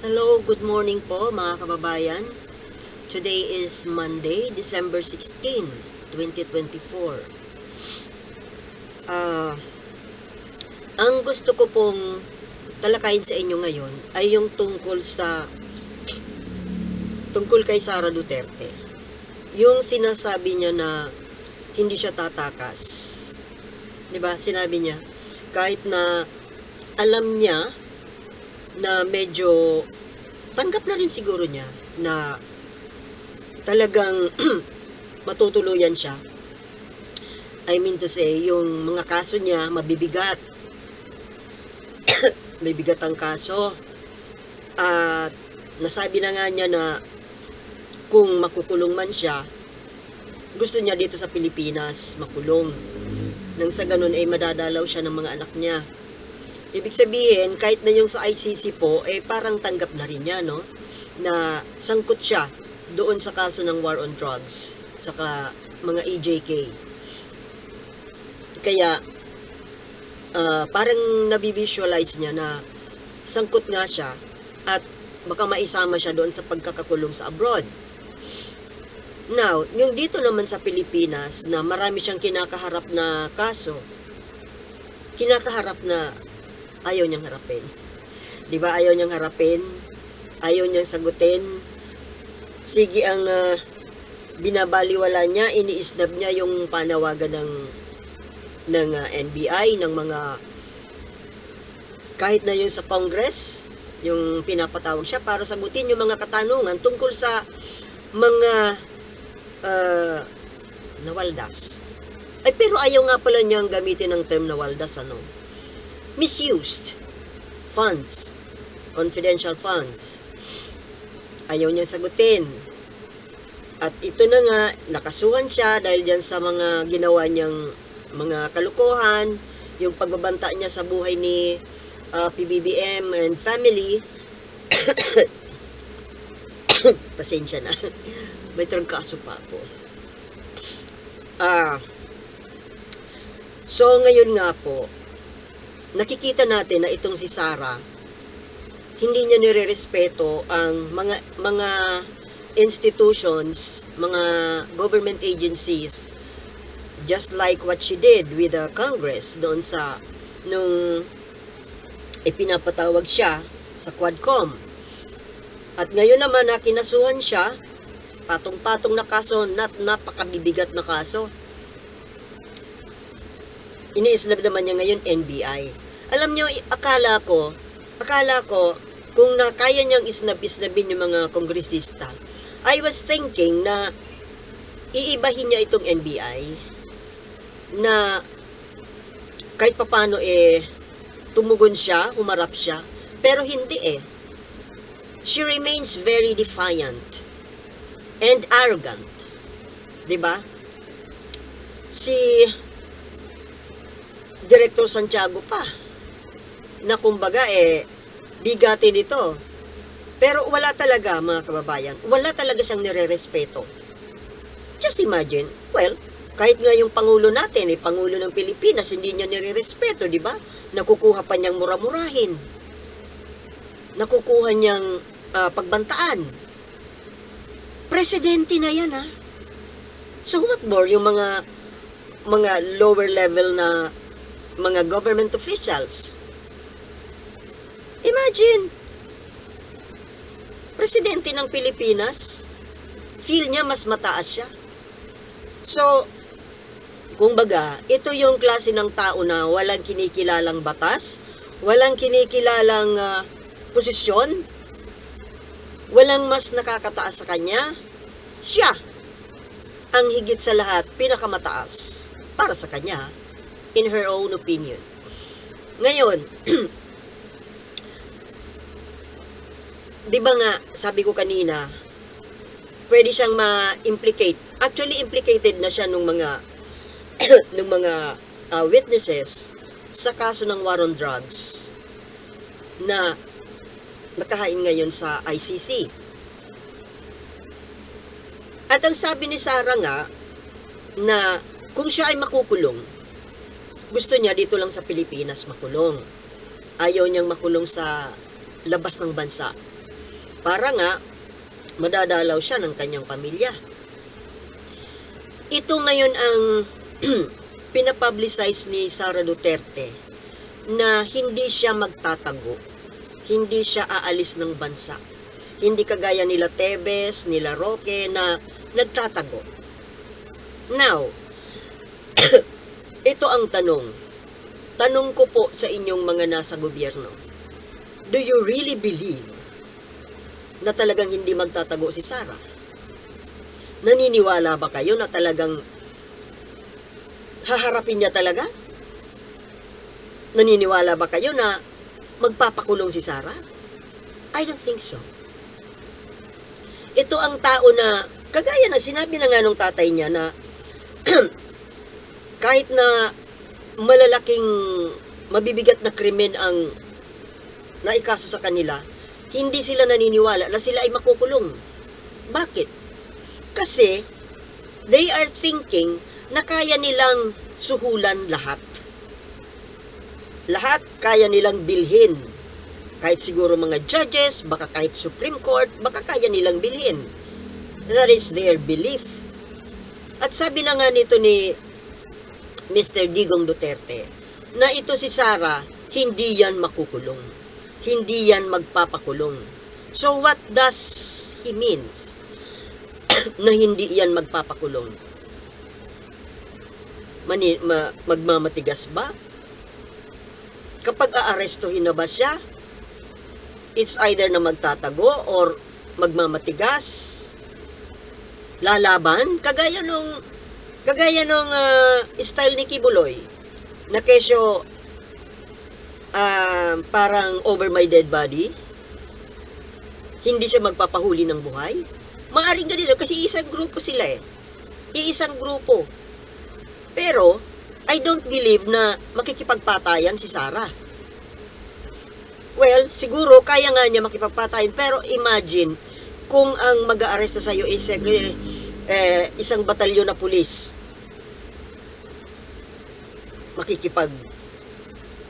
Hello, good morning po mga kababayan. Today is Monday, December 16, 2024. Ah, ang gusto ko pong talakayin sa inyo ngayon ay yung tungkol sa tungkol kay Sara Duterte. Yung sinasabi niya na hindi siya tatakas. 'Di ba? Sinabi niya kahit na alam niya na medyo tanggap na rin siguro niya na talagang matutuluyan siya. I mean to say, yung mga kaso niya mabibigat. May bigat ang kaso. At nasabi na nga niya na kung makukulong man siya, gusto niya dito sa Pilipinas makulong. Nang sa ganun ay madadalaw siya ng mga anak niya. Ibig sabihin, kahit na yung sa ICC po, eh parang tanggap na rin niya, no? Na sangkot siya doon sa kaso ng war on drugs, saka mga EJK. Kaya, ah, parang nabivisualize niya na sangkot nga siya at baka maisama siya doon sa pagkakakulong sa abroad. Now, yung dito naman sa Pilipinas na marami siyang kinakaharap na kaso, kinakaharap na ayaw niyang harapin. 'Di ba? Ayaw niyang harapin, ayaw niyang sagutin. Sige ang ah, binabaliwala niya, iniisnab niya yung panawagan ng ng ah, NBI ng mga kahit na yun sa Congress, yung pinapatawag siya para sagutin yung mga katanungan tungkol sa mga ah, nawaldas. Ay, pero ayaw nga pala niyang gamitin ng term nawaldas, ano? Misused funds, confidential funds. Ayaw niya sagutin. At ito na nga, nakasuhan siya dahil dyan sa mga ginawa niyang mga kalukuhan, yung pagbabanta niya sa buhay ni ah, PBBM and family. Pasensya na. May trangkaso pa ako. Ah, so ngayon nga po, nakikita natin na itong si Sara, hindi niya nirerespeto ang mga mga institutions, mga government agencies, just like what she did with the Congress doon sa nung ipinapatawag siya sa Quadcom. At ngayon naman na kinasuhan siya, patong-patong na kaso, nat napakabibigat na kaso iniislab naman niya ngayon NBI. Alam niyo, akala ko, akala ko, kung na kaya niyang isnab-isnabin yung mga kongresista, I was thinking na iibahin niya itong NBI na kahit papano eh tumugon siya, humarap siya, pero hindi eh. She remains very defiant and arrogant. 'Di ba? Si Director Santiago pa. Na kumbaga eh, bigatin ito. Pero wala talaga mga kababayan, wala talaga siyang nire-respeto. Just imagine, well, kahit nga yung Pangulo natin, eh, Pangulo ng Pilipinas, hindi niya nire-respeto, di ba? Nakukuha pa niyang mura-murahin. Nakukuha niyang ah, pagbantaan. Presidente na yan, ha? So what more, yung mga mga lower level na mga government officials. Imagine, presidente ng Pilipinas, feel niya mas mataas siya. So, kung baga, ito yung klase ng tao na walang kinikilalang batas, walang kinikilalang ah, posisyon, walang mas nakakataas sa kanya, siya ang higit sa lahat pinakamataas para sa kanya in her own opinion. Ngayon, 'di ba nga sabi ko kanina, pwede siyang ma-implicate. Actually implicated na siya nung mga nung mga uh, witnesses sa kaso ng war on drugs na nakahain ngayon sa ICC. At ang sabi ni Sarah nga na kung siya ay makukulong, gusto niya dito lang sa Pilipinas makulong. Ayaw niyang makulong sa labas ng bansa. para nga madadalaw siya ng kanyang pamilya. Ito ngayon ang pinapublicize ni Sara Duterte na hindi siya magtatago, hindi siya aalis ng bansa. Hindi kagaya nila Tebes, nila Roque na nagtatago. Now, ito ang tanong. Tanong ko po sa inyong mga nasa gobyerno. Do you really believe na talagang hindi magtatago si Sara? Naniniwala ba kayo na talagang haharapin niya talaga? Naniniwala ba kayo na magpapakulong si Sara? I don't think so. Ito ang tao na, kagaya na sinabi na nga nung tatay niya na kahit na malalaking mabibigat na krimen ang naikaso sa kanila, hindi sila naniniwala na sila ay makukulong. Bakit? Kasi they are thinking na kaya nilang suhulan lahat. Lahat kaya nilang bilhin. Kahit siguro mga judges, baka kahit Supreme Court, baka kaya nilang bilhin. That is their belief. At sabi na nga nito ni Mr. Digong Duterte, na ito si Sara, hindi yan makukulong. Hindi yan magpapakulong. So what does he means na hindi yan magpapakulong? Mani, ma, magmamatigas ba? Kapag aarestuhin na ba siya, it's either na magtatago or magmamatigas, lalaban, kagaya nung kagaya nung ah, style ni Kibuloy na kesyo ah, parang over my dead body hindi siya magpapahuli ng buhay. Maaring ganito kasi isang grupo sila eh. Iisang grupo. Pero I don't believe na makikipagpatayan si Sarah. Well siguro kaya nga niya makipagpatayan pero imagine kung ang mag-aaresto sa iyo is eh, eh, isang batalyon na pulis, makikipag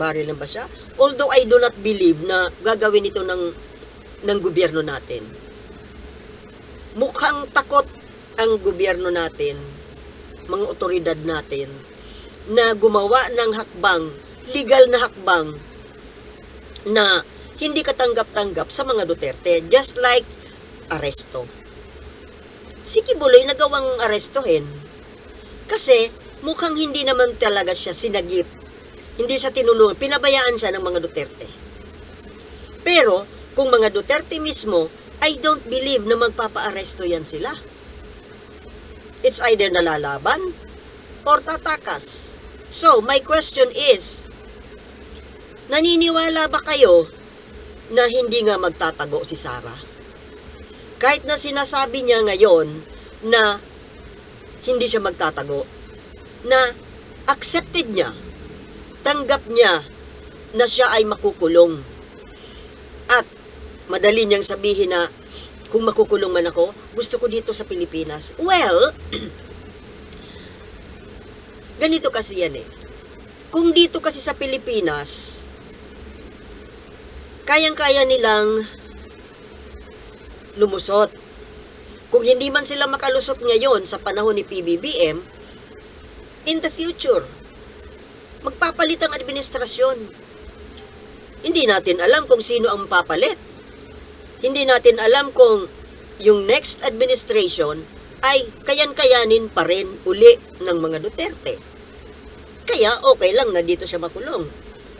baril lang ba siya? Although I do not believe na gagawin ito ng, ng gobyerno natin. Mukhang takot ang gobyerno natin, mga otoridad natin, na gumawa ng hakbang, legal na hakbang, na hindi katanggap-tanggap sa mga Duterte, just like aresto si Kibuloy nagawang arestuhin. Kasi mukhang hindi naman talaga siya sinagip. Hindi siya tinulungan. Pinabayaan siya ng mga Duterte. Pero, kung mga Duterte mismo, I don't believe na magpapa-aresto yan sila. It's either nalalaban or tatakas. So, my question is, naniniwala ba kayo na hindi nga magtatago si Sarah? Kahit na sinasabi niya ngayon na hindi siya magtatago, na accepted niya, tanggap niya na siya ay makukulong. At madali niyang sabihin na kung makukulong man ako, gusto ko dito sa Pilipinas. Well, ganito kasi yan eh. Kung dito kasi sa Pilipinas, kayang-kaya nilang lumusot. Kung hindi man sila makalusot ngayon sa panahon ni PBBM, in the future, magpapalit ang administrasyon. Hindi natin alam kung sino ang papalit. Hindi natin alam kung yung next administration ay kayan-kayanin pa rin uli ng mga Duterte. Kaya okay lang na dito siya makulong.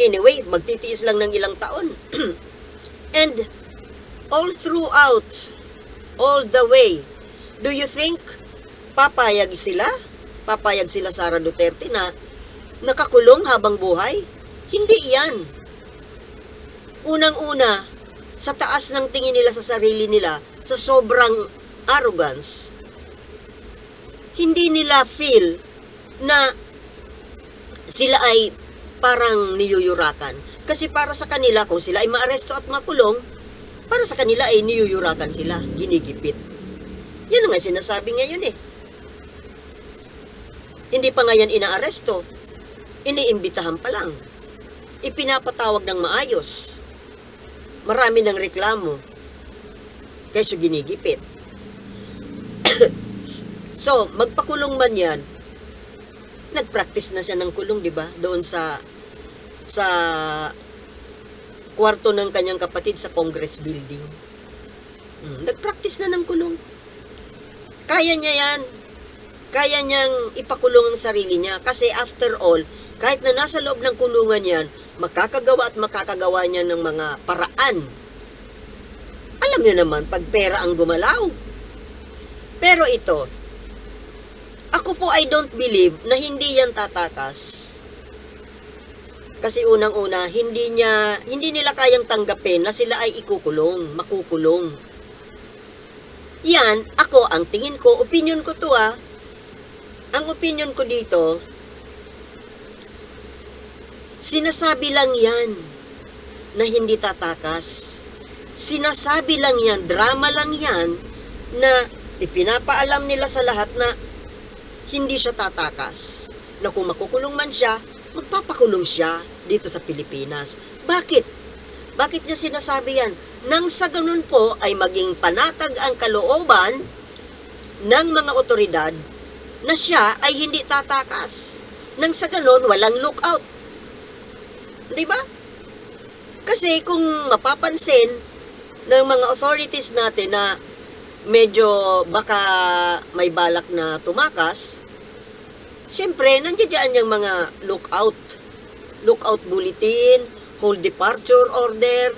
Anyway, magtitiis lang ng ilang taon. And all throughout, all the way, do you think papayag sila? Papayag sila Sara Duterte na nakakulong habang buhay? Hindi yan. Unang-una, sa taas ng tingin nila sa sarili nila, sa sobrang arrogance, hindi nila feel na sila ay parang niyuyurakan. Kasi para sa kanila, kung sila ay maaresto at makulong, para sa kanila ay niyuyurakan sila, ginigipit. Yan ang sinasabi ngayon eh. Hindi pa nga yan inaaresto. Iniimbitahan pa lang. Ipinapatawag ng maayos. Marami ng reklamo. kaysa ginigipit. so, magpakulong man yan, nag-practice na siya ng kulong, di ba? Doon sa sa kwarto ng kanyang kapatid sa Congress Building. Hmm, nag-practice na ng kulong. Kaya niya yan. Kaya niyang ipakulong ang sarili niya. Kasi after all, kahit na nasa loob ng kulungan yan, makakagawa at makakagawa niya ng mga paraan. Alam niyo naman, pag pera ang gumalaw. Pero ito, ako po I don't believe na hindi yan tatakas. Kasi unang-una, hindi niya hindi nila kayang tanggapin na sila ay ikukulong, makukulong. Yan, ako ang tingin ko, opinion ko to ah. Ang opinion ko dito, sinasabi lang yan na hindi tatakas. Sinasabi lang yan, drama lang yan na ipinapaalam nila sa lahat na hindi siya tatakas. Na kung makukulong man siya, magpapakulong siya dito sa Pilipinas. Bakit? Bakit niya sinasabi yan? Nang sa ganun po ay maging panatag ang kalooban ng mga otoridad na siya ay hindi tatakas. Nang sa ganun, walang lookout. Di ba? Kasi kung mapapansin ng mga authorities natin na medyo baka may balak na tumakas, siyempre, nandiyan yung mga lookout. Lookout bulletin, hold departure order.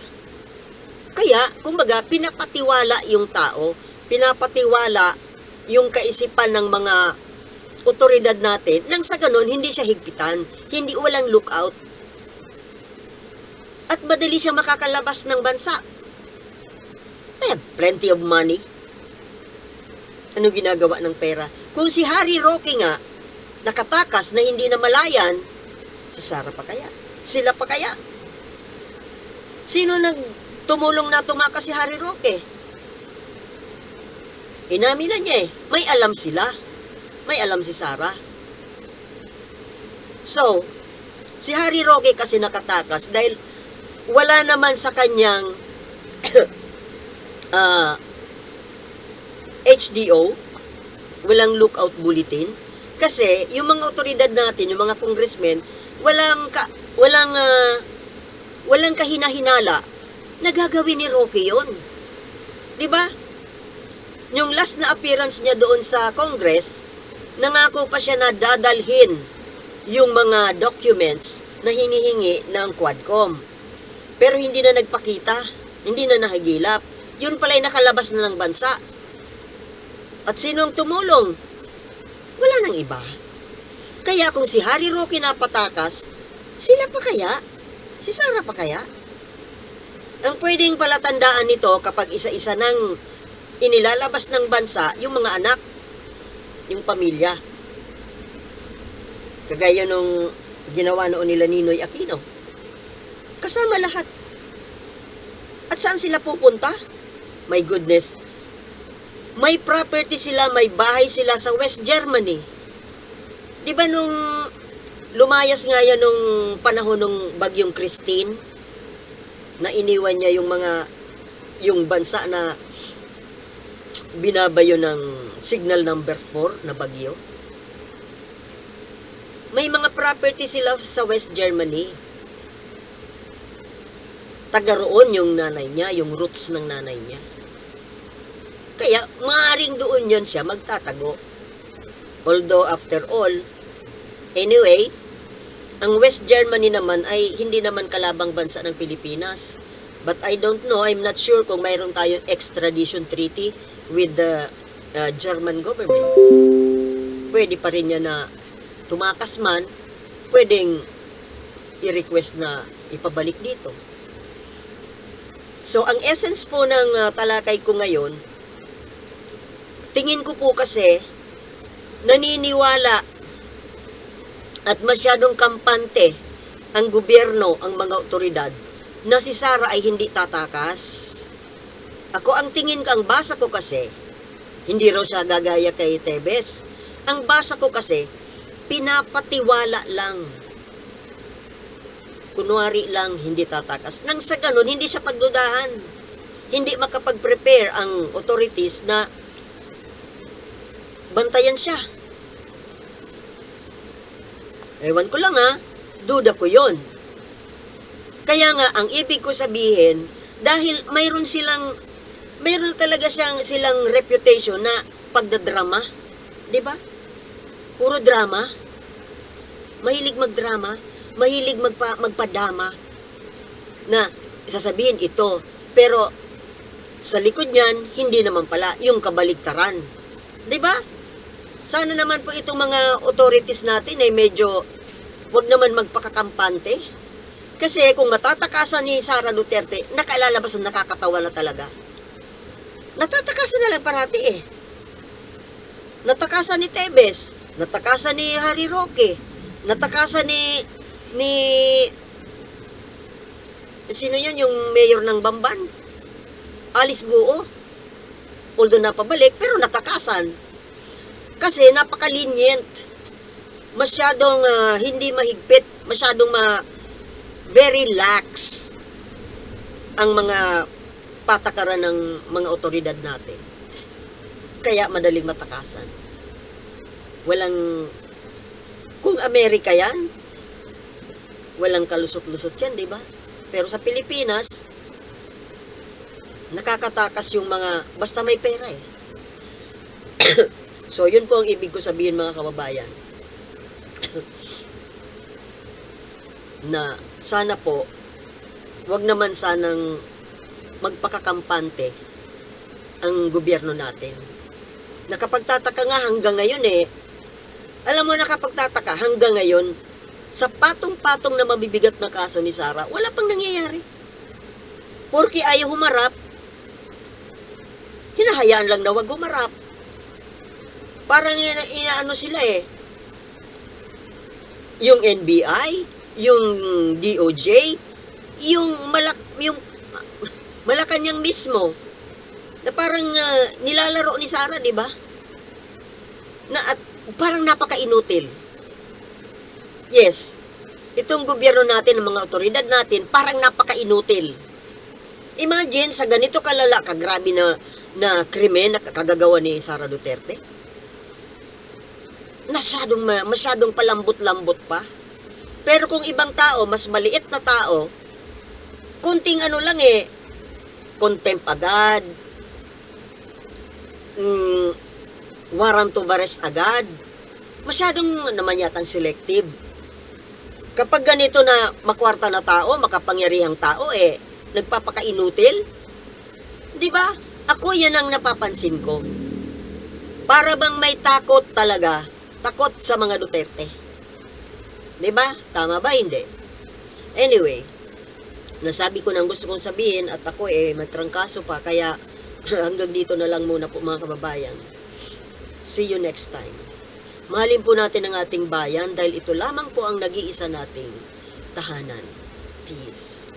Kaya, kumbaga, pinapatiwala yung tao, pinapatiwala yung kaisipan ng mga otoridad natin nang sa ganun, hindi siya higpitan, hindi walang lookout. At madali siya makakalabas ng bansa. Have plenty of money. Ano ginagawa ng pera? Kung si Harry Roque nga, nakatakas na hindi na malayan, si Sarah pa kaya? Sila pa kaya? Sino nag tumulong na tumakas si Harry Roque? Inamin na niya eh. May alam sila. May alam si Sarah. So, si Harry Roque kasi nakatakas dahil wala naman sa kanyang ah, HDO, walang lookout bulletin. Kasi yung mga otoridad natin, yung mga congressmen, walang ka, walang ah, walang kahinahinala na gagawin ni Roque yon. 'Di ba? Yung last na appearance niya doon sa Congress, nangako pa siya na dadalhin yung mga documents na hinihingi ng Quadcom. Pero hindi na nagpakita, hindi na nahagilap. Yun pala'y nakalabas na ng bansa. At sinong tumulong? Wala nang iba. Kaya kung si Harry Roque napatakas, sila pa kaya? Si Sarah pa kaya? Ang pwedeng palatandaan nito kapag isa-isa nang inilalabas ng bansa yung mga anak, yung pamilya. Kagaya nung ginawa noon nila Ninoy Aquino. Kasama lahat. At saan sila pupunta? My goodness. May property sila, may bahay sila sa West Germany. Di ba nung lumayas nga yan nung panahon nung bagyong Christine, na iniwan niya yung mga, yung bansa na binabayo ng signal number 4 na bagyo. May mga property sila sa West Germany. Taga roon yung nanay niya, yung roots ng nanay niya. Kaya, maaring doon yan siya magtatago. Although, after all, anyway, ang West Germany naman ay hindi naman kalabang bansa ng Pilipinas. But I don't know, I'm not sure kung mayroon tayong extradition treaty with the uh, German government. Pwede pa rin niya na tumakas man, pwedeng i-request na ipabalik dito. So, ang essence po ng uh, talakay ko ngayon, tingin ko po kasi, naniniwala at masyadong kampante ang gobyerno, ang mga otoridad, na si Sara ay hindi tatakas. Ako ang tingin ko, ang basa ko kasi, hindi raw siya gagaya kay Tebes. Ang basa ko kasi, pinapatiwala lang. Kunwari lang, hindi tatakas. Nang sa ganun, hindi siya pagdudahan. hindi makapag-prepare ang authorities na bantayan siya. Ewan ko lang ha, duda ko yon. Kaya nga, ang ibig ko sabihin, dahil mayroon silang, mayroon talaga siyang silang reputation na pagdadrama. Ba? Puro drama. Mahilig magdrama. Mahilig magpa, magpadama. Na sasabihin ito. Pero sa likod niyan, hindi naman pala yung kabaligtaran. Di ba? Sana naman po itong mga authorities natin ay medyo wag naman magpakakampante. Kasi kung matatakasan ni Sara Duterte, nakalalabas ang nakakatawa na talaga. Natatakasan na lang parati eh. Natakasan ni Tebes, natakasan ni Harry Roque, natakasan ni ni sino yun yung mayor ng Bamban? Alice Guo. Although napabalik, pero natakasan. Kasi napaka-lenient. Masyadong ah, hindi mahigpit, masyadong ma very lax ang mga patakaran ng mga otoridad natin. Kaya madaling matakasan. Walang kung Amerika yan, walang kalusot-lusot yan, di ba? Pero sa Pilipinas, nakakatakas yung mga, basta may pera eh. so, yun po ang ibig ko sabihin mga kababayan. na sana po, wag naman sanang magpakakampante ang gobyerno natin. Nakapagtataka nga hanggang ngayon eh, alam mo nakapagtataka hanggang ngayon, sa patong-patong na mabibigat na kaso ni Sara, wala pang nangyayari. Porque ayaw humarap, hinahayaan lang na wag humarap. Parang ina, inaano sila eh. Yung NBI, yung DOJ, yung malak yung Malacanang mismo na parang ah, nilalaro ni Sara, 'di ba? Na at parang napaka-inutil. Yes. Itong gobyerno natin, ang mga otoridad natin, parang napaka-inutil. Imagine sa ganito kalala, kagrabe na na krimen na kagagawa ni Sara Duterte. Masyadong, ma- masyadong palambot-lambot pa. Pero kung ibang tao, mas maliit na tao, kunting ano lang eh, contempt agad, mm, warrant of arrest agad, masyadong naman yatang selective. Kapag ganito na makwarta na tao, makapangyarihang tao, eh, nagpapakainutil, di ba? Ako yan ang napapansin ko. Para bang may takot talaga, takot sa mga Duterte. Di ba? Tama ba? Hindi. Anyway, nasabi ko na ang gusto kong sabihin at ako eh magtrangkaso pa kaya hanggang dito na lang muna po mga kababayan. See you next time. Mahalin po natin ang ating bayan dahil ito lamang po ang nag-iisa nating tahanan. Peace.